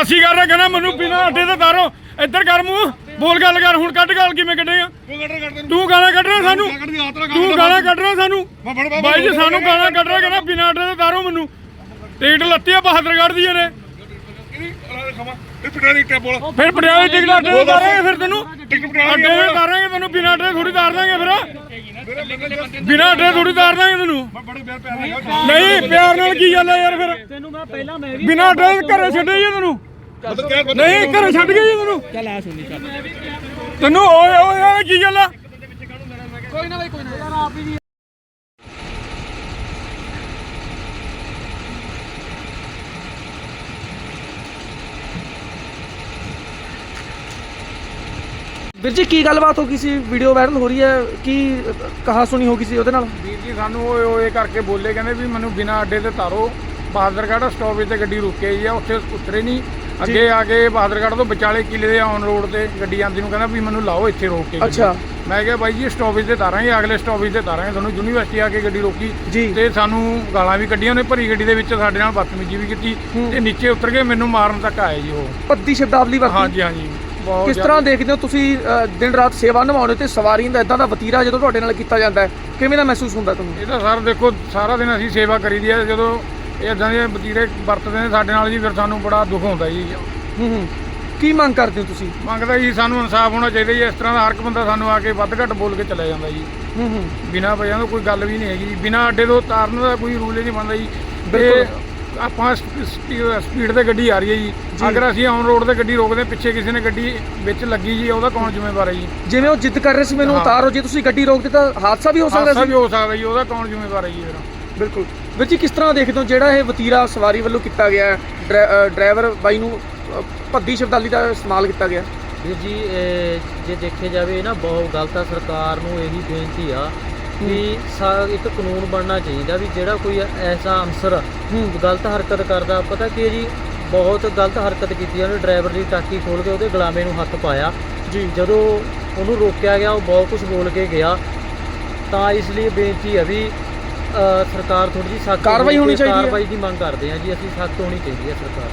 ਬਦਮਾਸ਼ੀ ਕਰ ਰਿਹਾ ਕਹਿੰਦਾ ਮੈਨੂੰ ਬਿਨਾਂ ਅੱਡੇ ਤੇ ਤਾਰੋ ਇੱਧਰ ਕਰ ਮੂੰਹ ਬੋਲ ਗੱਲ ਕਰ ਹੁਣ ਕੱਢ ਗੱਲ ਕਿਵੇਂ ਕੱਢੇਗਾ? ਤੂੰ ਗਾਲਾਂ ਕੱਢ ਰਿਹਾ ਸਾਨੂੰ? ਤੂੰ ਗਾਲਾਂ ਕੱਢ ਰਿਹਾ ਸਾਨੂੰ? ਬਾਈ ਜੀ ਸਾਨੂੰ ਗਾਲਾਂ ਕੱਢ ਰਿਹਾ ਕਹਿੰਦਾ ਬਿਨਾਂ ਅੱਡੇ ਤੇ ਤਾਰੋ ਮੈਨੂੰ। ਟਿਕਟ ਲੱਤੀ ਆ ਬਹਾਦਰਗੜ੍ਹ ਦੀ ਇਹਨੇ। ਫਿਰ ਪਟਿਆਲੇ ਟਿਕਟ ਅੱਡੇ ਤੇ ਤਾਰਾਂਗੇ ਫਿਰ ਤੈਨੂੰ? ਅੱਡੇ ਤੇ ਤਾਰਾਂਗੇ ਤੈਨੂੰ ਬਿਨਾਂ ਅੱਡੇ ਥੋੜੀ ਤਾਰ ਦਾਂਗੇ ਫਿਰ। ਬਿਨਾਂ ਅੱਡੇ ਥੋੜੀ ਤਾਰ ਦਾਂਗੇ ਤੈਨੂੰ। ਨਹੀਂ ਪਿਆਰ ਨਾਲ ਕੀ ਗੱਲ ਆ ਯਾਰ ਫਿਰ? ਤੈਨੂੰ ਮੈਂ ਪਹਿਲਾਂ ਮੈਂ ਵੀ ਬਿਨਾਂ ਅੱਡੇ ਘਰੇ ਛੱਡੇ ਜੀ ਤੈਨੂੰ। ਨਹੀਂ ਘਰੇ ਛੱਡ ਗਏ ਜੀ ਤੈਨੂੰ। ਚੱਲ ਆ ਸੁਣੀ ਚੱਲ। ਤੈਨੂੰ ਓਏ ਓਏ ਓਏ ਕੀ ਗੱਲ ਆ? ਕੋਈ ਨਾ ਬਾਈ ਕੋਈ ਨਾ। ਯਾਰ ਆਪ ਹੀ ਵੀਰ ਜੀ ਕੀ ਗੱਲਬਾਤ ਹੋ ਗਈ ਸੀ? ਵੀਡੀਓ ਵਾਇਰਲ ਹੋ ਰਹੀ ਹੈ। ਕੀ ਕਹਾ ਸੁਣੀ ਹੋ ਗਈ ਸੀ ਉਹਦੇ ਨਾਲ? ਵੀਰ ਜੀ ਸਾਨੂੰ ਓਏ ਓਏ ਕਰਕੇ ਬੋਲੇ ਕਹਿੰਦੇ ਵੀ ਮੈਨੂੰ ਬਿਨਾਂ ਅੱਡੇ ਤੇ ਤਾਰੋ। ਬਹਾਦਰਗੜ੍ਹ ਸਟਾਪੇਜ ਤੇ ਗੱਡੀ ਰੁਕੇ ਜੀ ਆ ਉੱਥੇ ਉਤਰੇ ਨਹੀਂ ਅੱਗੇ ਆ ਕੇ ਬਹਾਦਰਗੜ੍ਹ ਤੋਂ ਵਿਚਾਲੇ ਕਿਲੇ ਦੇ ਔਨ ਰੋਡ ਤੇ ਗੱਡੀ ਆਂਦੀ ਨੂੰ ਕਹਿੰਦਾ ਵੀ ਮੈਨੂੰ ਲਾਓ ਇੱਥੇ ਰੋਕ ਕੇ। ਅੱਛਾ। ਮੈਂ ਕਿਹਾ ਬਾਈ ਜੀ ਸਟਾਪੇਜ ਤੇ ਤਾਰਾਂਗੇ ਅਗਲੇ ਸਟਾਪੇਜ ਤੇ ਤਾਰਾਂਗੇ ਤੁਹਾਨੂੰ ਯੂਨੀਵਰਸਿਟੀ ਆ ਕੇ ਗੱਡੀ ਰੋਕੀ। ਤੇ ਸਾਨੂੰ ਗਾਲਾਂ ਵੀ ਕੱਢੀਆਂ ਉਹਨੇ ਭਰੀ ਗੱਡੀ ਦੇ ਵਿੱਚ ਸਾਡੇ ਨਾਲ ਬਦਤਮੀਜ਼ੀ ਵੀ ਕੀਤੀ। ਤੇ ਨੀਚੇ ਉਤਰ ਕੇ ਮੈਨੂੰ ਮਾਰਨ ਤੱਕ ਆਏ ਜੀ ਉਹ ਪੱਦੀ ਸ਼ਬਦਾਵਲੀ ਵਰਤੀ ਹਾਂਜੀ ਹਾਂਜੀ ਕਿਸ ਤਰ੍ਹਾਂ ਦੇਖਦੇ ਹੋ ਤੁਸੀਂ ਦਿਨ ਰਾਤ ਸੇਵਾ ਨਿਭਾਉਣੇ ਤੇ ਸਵਾਰੀਆਂ ਦਾ ਇਦਾਂ ਦਾ ਵਤੀਰਾ ਜਦੋਂ ਤੁਹਾਡੇ ਨਾਲ ਕੀਤਾ ਜਾਂਦਾ ਹੈ ਕਿਵੇਂ ਦਾ ਮਹਿਸੂਸ ਹੁੰਦਾ ਤੁਹਾਨੂੰ ਇਹ ਤਾਂ ਸਰ ਦੇਖੋ ਸਾਰਾ ਦਿਨ ਅਸੀਂ ਸੇਵਾ ਕਰੀਦੀ ਹੈ ਜਦੋਂ ਇਦਾਂ ਦੇ ਵਤੀਰੇ ਵਰਤਦੇ ਨੇ ਸਾਡੇ ਨਾਲ ਜੀ ਫਿਰ ਸਾਨੂੰ ਬੜਾ ਦੁੱਖ ਹੁੰਦਾ ਜੀ। ਹੂੰ ਹੂੰ। ਕੀ ਮੰਗ ਕਰਦੇ ਹੋ ਤੁਸੀਂ? ਮੰਗਦਾ ਜੀ ਸਾਨੂੰ ਇਨਸਾਫ ਹੋਣਾ ਚਾਹੀਦਾ ਜੀ ਇਸ ਤਰ੍ਹਾਂ ਦਾ ਹਰ ਇੱਕ ਬੰਦਾ ਸਾਨੂੰ ਆ ਕੇ ਵੱਧ ਘੱਟ ਬੋਲ ਕੇ ਚਲਾ ਜਾਂਦਾ ਜੀ। ਹੂੰ ਹੂੰ। ਬਿਨਾਂ ਵਜ੍ਹਾ ਤੋਂ ਕੋਈ ਗੱਲ ਵੀ ਨਹੀਂ ਹੈਗੀ ਜੀ ਬਿਨਾਂ ਅੱਡੇ ਤੋਂ ਤਾਰਨ ਦਾ ਕੋਈ ਰੂਲ ਹੀ ਨਹੀਂ ਬਣਦਾ ਜੀ। ਬਿਲਕੁਲ। ਆਪਾਂ ਸਪੀਡ ਤੇ ਗੱਡੀ ਆ ਰਹੀ ਹੈ ਜੀ। ਅਗਰ ਅਸੀਂ ਔਨ ਰੋਡ ਤੇ ਗੱਡੀ ਰੋਕਦੇ ਪਿੱਛੇ ਕਿਸੇ ਨੇ ਗੱਡੀ ਵਿੱਚ ਲੱਗੀ ਜੀ ਉਹਦਾ ਕੌਣ ਜ਼ਿੰਮੇਵਾਰ ਹੈ ਜੀ? ਜਿਵੇਂ ਉਹ ਜਿੱਦ ਕਰ ਰਹੇ ਸੀ ਮੈਨੂੰ। ਉਤਾਰੋ ਜੇ ਤੁਸੀਂ ਗੱਡੀ ਰੋਕਦੇ ਤਾਂ ਹਾਦਸਾ ਵੀ ਹੋ ਸਕਦਾ ਹਾਦਸਾ ਸੀ। ਵੀ ਹੋ ਸਕਦਾ ਜੀ ਉਹਦਾ ਕੌਣ ਜ਼ਿੰਮੇਵਾਰ ਹੈ ਜੀ ਫਿਰ? ਬਿਲਕੁਲ। ਵੀਰ ਜੀ ਕਿਸ ਤਰ੍ਹਾਂ ਦੇਖਦੇ ਹੋ ਜਿਹੜਾ ਇਹ ਵਤੀਰਾ ਸਵਾਰੀ ਵੱਲੋਂ ਕੀਤਾ ਗਿਆ ਹੈ, ਡਰਾ- ਅ, ਡਰਾਈਵਰ ਬਾਈ ਨੂੰ ਅ, ਭੱਦੀ ਸ਼ਬਦਾਵਲੀ ਦਾ ਇਸਤੇਮਾਲ ਕੀਤਾ ਗਿਆ। ਵੀਰ ਜੀ ਇਹ ਜੇ ਦੇਖਿਆ ਜਾਵੇ ਇਹ ਨਾ ਬਹੁਤ ਗਲਤ ਆ ਸਰਕਾਰ ਨੂੰ ਇਹੀ ਬੇਨਤੀ ਆ ਵੀ ਸਾ- ਇੱਕ ਕਾਨੂੰਨ ਬਣਨਾ ਚਾਹੀਦਾ ਵੀ ਜਿਹੜਾ ਕੋਈ ਐਸਾ ਅਨਸਰ ਗਲਤ ਹਰਕਤ ਕਰਦਾ ਪਤਾ ਕੀ ਹੈ ਜੀ ਬਹੁਤ ਗਲਤ ਹਰਕਤ ਕੀਤੀ ਆ ਉਹਨੇ ਡਰਾਈਵਰ ਦੀ ਟਾਕੀ ਖੋਲ ਕੇ ਉਹਦੇ ਗੁਲਾਮੇ ਨੂੰ ਹੱਥ ਪਾਇਆ। ਜੀ। ਜਦੋਂ ਉਹਨੂੰ ਰੋਕਿਆ ਗਿਆ ਉਹ ਬਹੁਤ ਕੁਝ ਬੋਲ ਕੇ ਗਿਆ। ਤਾਂ ਇਸ ਲਈ ਬੇਨਤੀ ਹੈ ਵੀ ਸਰਕਾਰ ਥੋੜੀ ਜਿਹੀ ਸਖਤ ਕਾਰਵਾਈ ਹੋਣੀ ਚਾਹੀਦੀ ਹੈ। ਕਾਰਵਾਈ ਦੀ ਮੰਗ ਕਰਦੇ ਆ ਜੀ ਅਸੀਂ ਸਖਤ ਹੋਣੀ ਚਾਹੀਦੀ ਹੈ ਸਰਕਾਰ